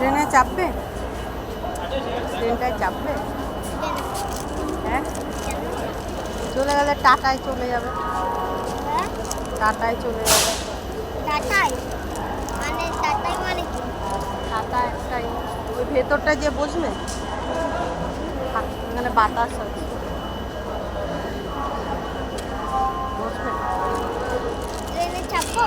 ট্রেনে চাপবে? ট্রেনটায় চাপবে? হ্যাঁ? চলে গেলে টাটায় চলে যাবে। হ্যাঁ টাটায় চলে যাবে। টাটাই মানে টাটাই মানে কি? টাটা একটাই ওই ভেতরটা যে বসবে? এখানে বাতাস আছে। বসবে। ট্রেনে চাপবো?